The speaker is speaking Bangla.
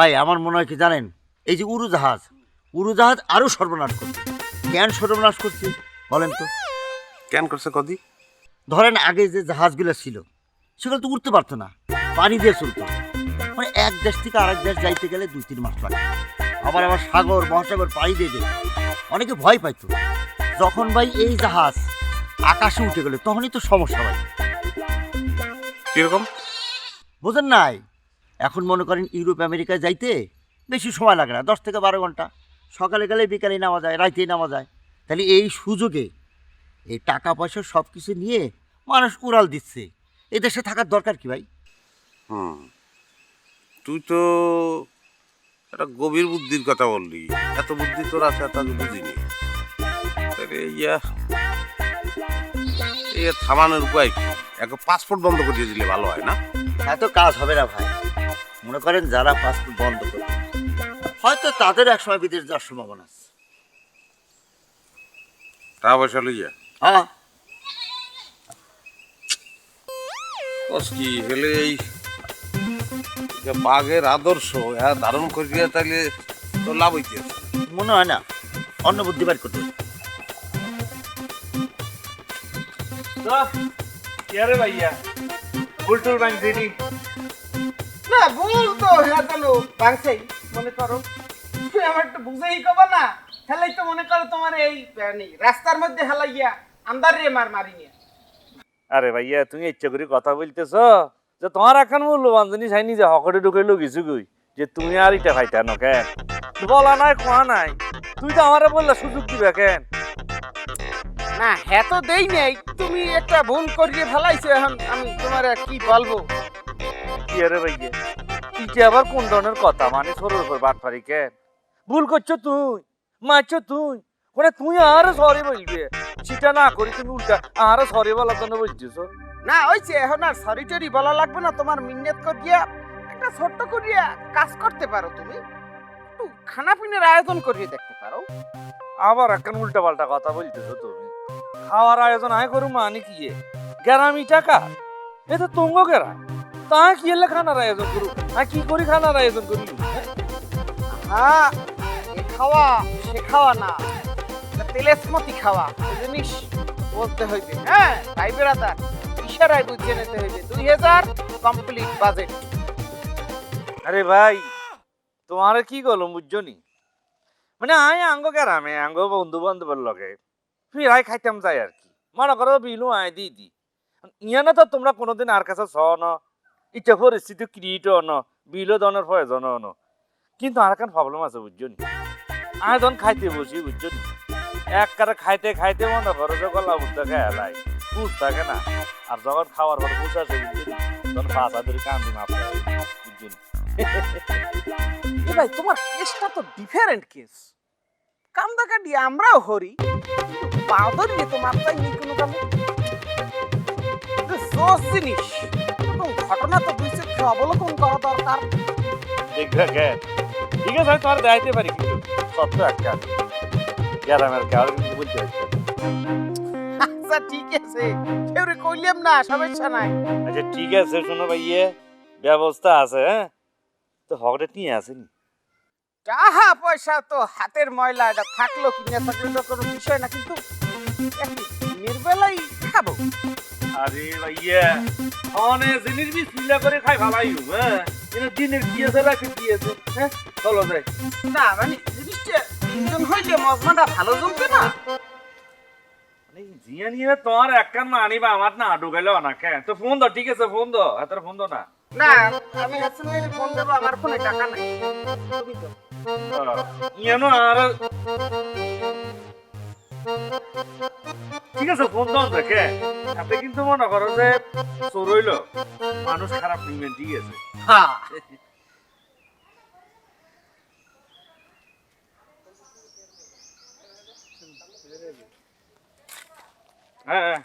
ভাই আমার মনে হয় কি জানেন? এই যে উড়োজাহাজ উড়োজাহাজ আরও সর্বনাশ করছে। কেন সর্বনাশ করছে বলেন তো? কেন করছে কদি? ধরেন আগে যে জাহাজগুলো ছিল সেগুলো তো উঠতে পারতো না পানি দিয়ে চলতো। মানে এক দেশ থেকে আরেক দেশ যাইতে গেলে দুই তিন মাস লাগে। আবার আবার সাগর মহাসাগর পাড়ি দিয়ে যেত অনেকে ভয় পাইতো। যখন ভাই এই জাহাজ আকাশে উঠে গেলে তখনই তো সমস্যা ভাই কীরকম? বোঝেন নাই? এখন মনে করেন ইউরোপ আমেরিকায় যাইতে বেশি সময় লাগে না দশ থেকে বারো ঘণ্টা। সকালে গেলে বিকালে নামা যায় রাইতেই নামা যায়। তাহলে এই সুযোগে এই টাকা পয়সা সব কিছু নিয়ে মানুষ উড়াল দিচ্ছে। এই দেশে থাকার দরকার কি ভাই? হুম তুই তো একটা গভীর বুদ্ধির কথা বললি। এত বুদ্ধি তোর আছে এত বুঝিনি। ইয়া এই থামানোর উপায় কি? এক পাসপোর্ট বন্ধ করে দিয়ে দিলে ভালো হয় না? এত কাজ হবে না ভাই। মনে করেন যারা পাসপোর্ট বন্ধ করবে হয়তো তাদের এক সময় বিদেশ যাওয়ার সম্ভাবনা আছে। টাকা পয়সা লইয়া। হ্যাঁ। কি হলে এই যে বাঘের আদর্শ হ্যাঁ ধারণ করিয়া তাহলে তো লাভ হইতে মনে হয় না অন্য বুদ্ধি বার করতে ভাইয়া বুলটুল ব্যাংক দিদি না ভুল তো হ্যাঁ তো ভাঙছেই মনে করো। তুই আমার একটু বুঝেই কবা না হেলাই তো মনে করো তোমার এই রাস্তার মধ্যে হেলাইয়া আন্দার রে মার মারি নিয়ে। আরে ভাইয়া তুমি ইচ্ছা করে কথা বলতেছ যে তোমার এখন মূল্যবান জিনিস হয়নি যে হকটে ঢুকে গেছু গই যে তুমি আর ইটা খাইতা ন কেন? বলা নাই কোয়া নাই তুই তো আমারে বললে সুযোগ দিবে কেন? না হ্যাঁ তো দেই নেই তুমি একটা ভুল করিয়ে ফেলাইছো এখন আমি তোমার কি বলব? আরে ভাইয়া। ইটা আবার কোন ধরনের কথা? মানে সরুর উপর বাট পারি কেন ভুল করছ তুই মারছো তুই। ওরে তুই আরও সরি বলবে। সেটা না করি তুমি উল্টা আরও সরি বলার জন্য বলছিস না ওইছে এখন আর সরি টরি বলা লাগবে না তোমার মিন্নেত করিয়া একটা ছোট্ট করিয়া কাজ করতে পারো তুমি। একটু খানা পিনের আয়োজন করিয়ে দেখতে পারো। আবার এখন উল্টা পাল্টা কথা বলতেছো তুমি। খাওয়ার আয়োজন আয় করু মানে কি এ? গ্রামি টাকা? এ তো তুঙ্গ গেরা তা কি এলে খানার আয়োজন করু? আর কি করি খানার আয়োজন করি? হ্যাঁ খাওয়া, সে খাওয়া না। তেলেসমতি খাওয়া জিনিস বলতে হইবে। হ্যাঁ ভাই বেড়াদার, ইশারায় বুঝিয়ে নিতে হইবে। দুই হাজার কমপ্লিট বাজেট আরে ভাই, তোমার কি গলম বুঝছ নি মানে আয় আঙ্গ গ্রামে, আঙ্গ বন্ধু বান্ধবের লগে ফিরাই খাইতাম যাই আর কি। মনে করো বিলু আয় দি দি। ইয়ানে তো তোমরা কোনোদিন আর কাছে ছ ন ইচ্ছা পরিস্থিতি ক্রিয়েট ন, বিলো দনের প্রয়োজন ন। কিন্তু আর কান প্রবলেম আছে, বুঝছ নি? আয় যখন খাইতে বসি, বুঝছ নি? এক কারে খাইতে খাইতে মনে করো যে গলা বুঝতে খেয়ালাই বুঝ থাকে না। আর যখন খাওয়ার পর বুঝ আসে, বুঝছ নি? তখন পাঁচা ধরে কান্দি মাপ বুঝছ নি? ভাই, তোমার কেসটা তো ডিফারেন্ট কেস কান্দা কাটি আমরাও হরি বাদর নিয়ে তোমার তাই কোনো? কামে জিনিস। ঘটনা তো চোখে অবলোকন করা দরকার? কেন ঠিক আছে আমি তোমার দেখাইতে পারি কিন্তু। সত্য একটা। গ্রামের কাউ কিন্তু বলতে আচ্ছা ঠিক আছে। কেউ রে কইলাম না সমস্যা নাই। আচ্ছা ঠিক আছে শোনো ভাইয়ে। ব্যবস্থা আছে হ্যাঁ? তো হকটা নিয়ে আসেনি। টাহা পয়সা তো হাতের ময়লা এটা থাকল কি না থাকল কোনো বিষয় না কিন্তু দিনের বেলায় খাব। আরে ভাইয়া অনেক জিনিস বি ফিলা করে খাই ভালাই হ্যাঁ? কিন্তু দিনের কি আছে রাখে কি আছে হ্যাঁ? চলো যাই। না মানে জিনিসটা তিনজন হইলে মজমাটা ভালো জমবে না? জিয়া নিয়ে তোমার একখান না আনিবা আমার না ঢুকাইলো না কেন তো ফোন দাও ঠিক আছে ফোন দাও হাতের ফোন দাও না। না আমি ভাইয়ের ফোন দেবো আমার ফোনে টাকা নাই। তুমি তো ইয়ানো আর ঠিক আছে ফোন দাও দেখে। তাতে কিন্তু মনে করো যে চোর হইল মানুষ খারাপ নিবেন আছে হ্যাঁ হ্যাঁ।